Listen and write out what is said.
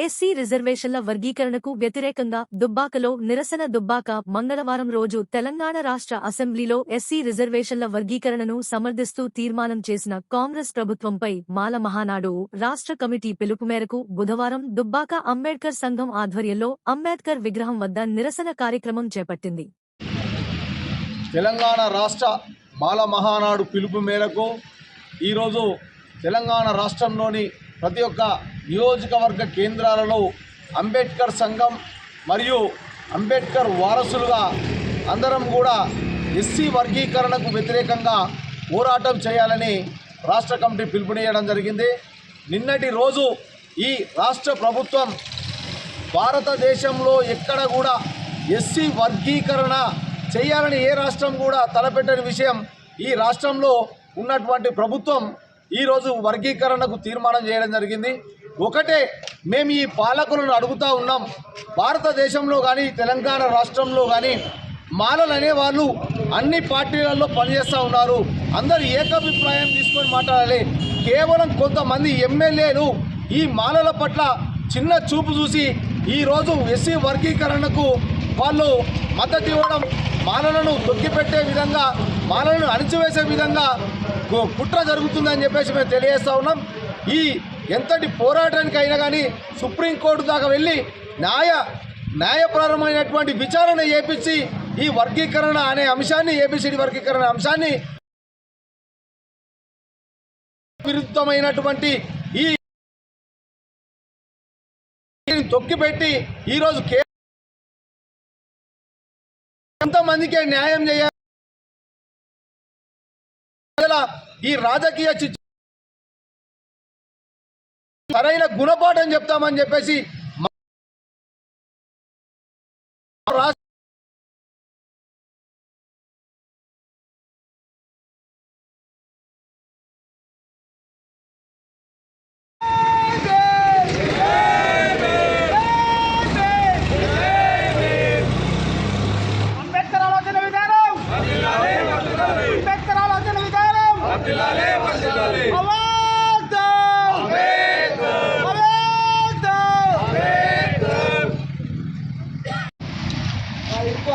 SC రిజర్వేషన్ల వర్గీకరణకు వ్యతిరేకంగా దుబ్బాకలో నిరసన దుబ్బాక మంగళవారం రోజు తెలంగాణ రాష్ట్ర అసెంబ్లీలో ఎస్సీ రిజర్వేషన్ల వర్గీకరణను సమర్థిస్తూ తీర్మానం చేసిన కాంగ్రెస్ ప్రభుత్వంపై మాల మహానాడు రాష్ట్ర కమిటీ పిలుపు మేరకు బుధవారం దుబ్బాక అంబేడ్కర్ సంఘం ఆధ్వర్యంలో అంబేద్కర్ విగ్రహం వద్ద నిరసన కార్యక్రమం చేపట్టింది. తెలంగాణ రాష్ట్ర మాల మహానాడు పిలుపు మేరకు ఈరోజు తెలంగాణ రాష్ట్రంలోని ప్రతి ఒక్క నియోజకవర్గ కేంద్రాలలో అంబేద్కర్ సంఘం మరియు అంబేద్కర్ వారసులుగా అందరం కూడా ఎస్సీ వర్గీకరణకు వ్యతిరేకంగా పోరాటం చేయాలని రాష్ట్ర కమిటీ పిలుపునియడం జరిగింది. నిన్నటి రోజు ఈ రాష్ట్ర ప్రభుత్వం భారతదేశంలో ఎక్కడ కూడా ఎస్సీ వర్గీకరణ చేయాలని ఏ రాష్ట్రం కూడా తలపెట్టని విషయం ఈ రాష్ట్రంలో ఉన్నటువంటి ప్రభుత్వం ఈరోజు వర్గీకరణకు తీర్మానం చేయడం జరిగింది. ఒకటే మేము ఈ పాలకులను అడుగుతూ ఉన్నాం. భారతదేశంలో కానీ తెలంగాణ రాష్ట్రంలో కానీ మాలలు అనేవాళ్ళు అన్ని పార్టీలలో పనిచేస్తూ ఉన్నారు. అందరు ఏకాభిప్రాయం తీసుకొని మాట్లాడాలి. కేవలం కొంతమంది ఎమ్మెల్యేలు ఈ మాలల పట్ల చిన్న చూపు చూసి ఈరోజు ఎస్సీ వర్గీకరణకు వాళ్ళు మద్దతు ఇవ్వడం మాలలను తొక్కిపెట్టే విధంగా మాలలను అణిచివేసే విధంగా కుట్ర జరుగుతుందని చెప్పేసి మేము తెలియజేస్తూ ఉన్నాం. ఈ ఎంతటి పోరాటానికి అయినా కానీ సుప్రీంకోర్టు దాకా వెళ్ళి న్యాయ న్యాయపరమైనటువంటి విచారణ చేపించి ఈ వర్గీకరణ అనే అంశాన్ని ఏబిసిడి వర్గీకరణ అంశాన్ని విరుద్ధమైనటువంటి ఈ తొక్కిపెట్టి ఈరోజు కే ఎంతమందికే న్యాయం చేయాలి ఈ రాజకీయ సరైన గుణపాఠం చెప్తామని చెప్పేసి ఎక్కువ